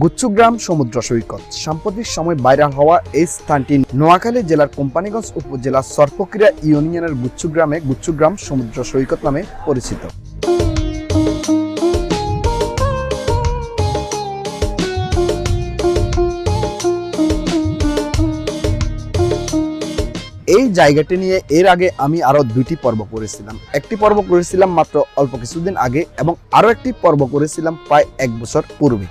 গুচ্ছগ্রাম সমুদ্র সৈকত। সাম্প্রতিক সময় ভাইরাল হওয়া এই স্থানটি নোয়াখালী জেলার কোম্পানিগঞ্জ উপজেলার সর্পক্রিয়া ইউনিয়নের গুচ্ছগ্রামে গুচ্ছগ্রাম সমুদ্র সৈকত নামে পরিচিত। এই জায়গাটি নিয়ে এর আগে আমি আরও দুইটি পর্ব করেছিলাম একটি পর্ব করেছিলাম মাত্র অল্প কিছুদিন আগে এবং আরও একটি পর্ব করেছিলাম প্রায় এক বছর পূর্বে।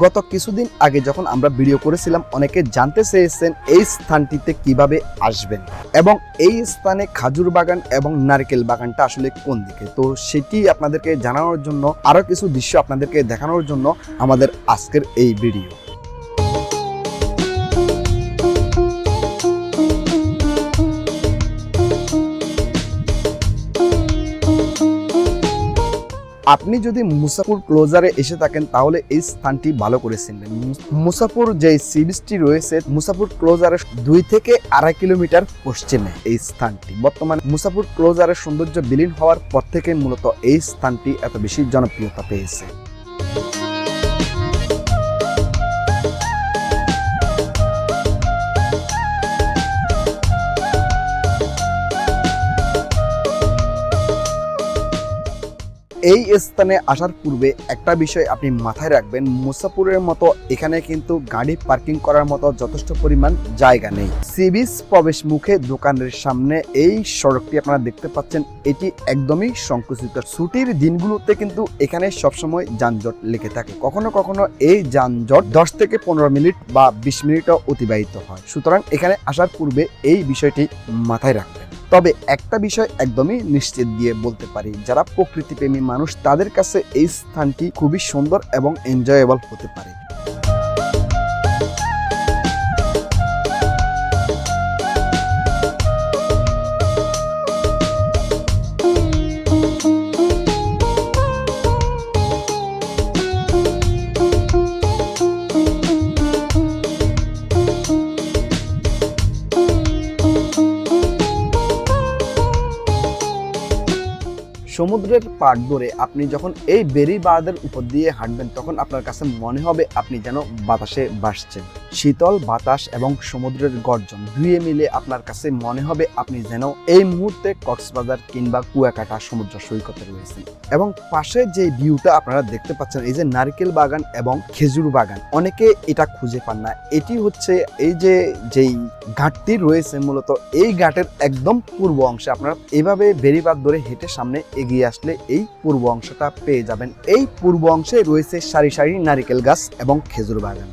গত কিছুদিন আগে যখন আমরা ভিডিও করেছিলাম, অনেকে জানতে চেয়েছেন এই স্থানটিতে কীভাবে আসবেন এবং এই স্থানে খাজুর বাগান এবং নারকেল বাগানটা আসলে কোন দিকে? তো সেটি আপনাদেরকে জানানোর জন্য আরও কিছু দৃশ্য আপনাদেরকে দেখানোর জন্য আমাদের আজকের এই ভিডিও আপনি যদি মুসাফুর ক্লোজারে এসে থাকেন, তাহলে এই স্থানটি ভালো করে চিনবেন। মুসাফুর যে সি বিচটি রয়েছে, মুসাফুর ক্লোজারের দুই থেকে আড়াই কিলোমিটার পশ্চিমে এই স্থানটি। বর্তমানে মুসাফুর ক্লোজারের সৌন্দর্য বিলীন হওয়ার পর থেকে মূলত এই স্থানটি এত বেশি জনপ্রিয়তা পেয়েছে। এই স্থানে আসার পূর্বে একটা বিষয় আপনি মাথায় রাখবেন মুসাপুরের মতো এখানে কিন্তু গাড়ি পার্কিং করার মতো যথেষ্ট পরিমাণ জায়গা নেই। সি বিচ প্রবেশ মুখে দোকানের সামনে এই সড়কটি আপনারা দেখতে পাচ্ছেন, এটি একদমই সংকুচিত। ছুটির দিনগুলোতে কিন্তু এখানে সবসময় যানজট লেগে থাকে। কখনো কখনো এই যানজট দশ থেকে পনেরো মিনিট বা বিশ মিনিটও অতিবাহিত হয়। সুতরাং এখানে আসার পূর্বে এই বিষয়টি মাথায় রাখবেন। তবে একটা বিষয় একদমই নিশ্চিত দিয়ে বলতে পারি, যারা প্রকৃতিপ্রেমী মানুষ তাদের কাছে এই স্থানটি খুবই সুন্দর এবং এনজয়েবল হতে পারে। সমুদ্রের পাট ধরে আপনি যখন এই বেরি বাঁধের উপর দিয়ে হাঁটবেন, তখন আপনার কাছে মনে হবে আপনি যেন বাতাসে ভাসছেন। শীতল বাতাস এবং সমুদ্রের গর্জন। দুয়ে মিলে আপনার কাছে মনে হবে আপনি যেন এই মুহূর্তে কক্সবাজার কিংবা কুয়াকাটা সমুদ্র সৈকতে রয়েছেন। এবং পাশে যে ভিউটা আপনারা দেখতে পাচ্ছেন, এই যে নারকেল বাগান এবং খেজুর বাগান, অনেকে এটা খুঁজে পান না। এটি হচ্ছে এই যে, যেই ঘাটটি রয়েছে মূলত, এই ঘাটের একদম পূর্ব অংশে আপনারা এভাবে বেরিবাদ ধরে হেঁটে সামনে এগিয়ে আসলে এই পূর্ব অংশটা পেয়ে যাবেন। এই পূর্ব অংশে রয়েছে সারি সারি নারিকেল গাছ এবং খেজুর বাগান।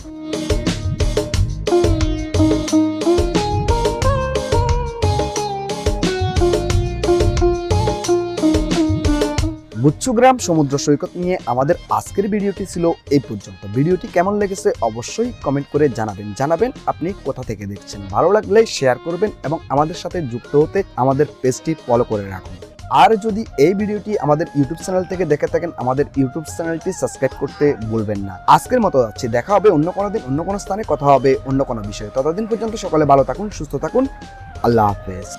গুচ্ছগ্রাম সমুদ্র সৈকত নিয়ে আমাদের আজকের ভিডিওটি ছিল এই পর্যন্ত। ভিডিওটি কেমন লেগেছে অবশ্যই কমেন্ট করে জানাবেন। জানাবেন আপনি কোথা থেকে দেখছেন। ভালো লাগলে শেয়ার করবেন এবং আমাদের সাথে যুক্ত হতে আমাদের পেজটি ফলো করে রাখুন। আর যদি এই ভিডিওটি আমাদের ইউটিউব চ্যানেল থেকে দেখে থাকেন, আমাদের ইউটিউব চ্যানেলটি সাবস্ক্রাইব করতে ভুলবেন না। আজকের মতো যাচ্ছি। দেখা হবে অন্য কোনো দিন, অন্য কোনো স্থানে, কথা হবে অন্য কোনো বিষয়ে। ততদিন পর্যন্ত সকলে ভালো থাকুন, সুস্থ থাকুন। আল্লাহ হাফেজ।